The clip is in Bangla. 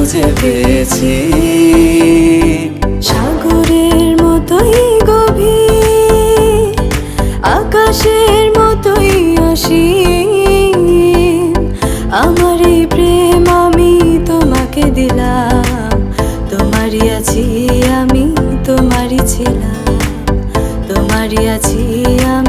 খুঁজে পেয়েছি। সাগরের মতোই গভীর, আকাশের মতোই অসীম। আমার এই প্রেম আমি তোমাকে দিলাম, তোমারই আছি আমি, তোমারই ছিলাম, তোমারই আছি আমি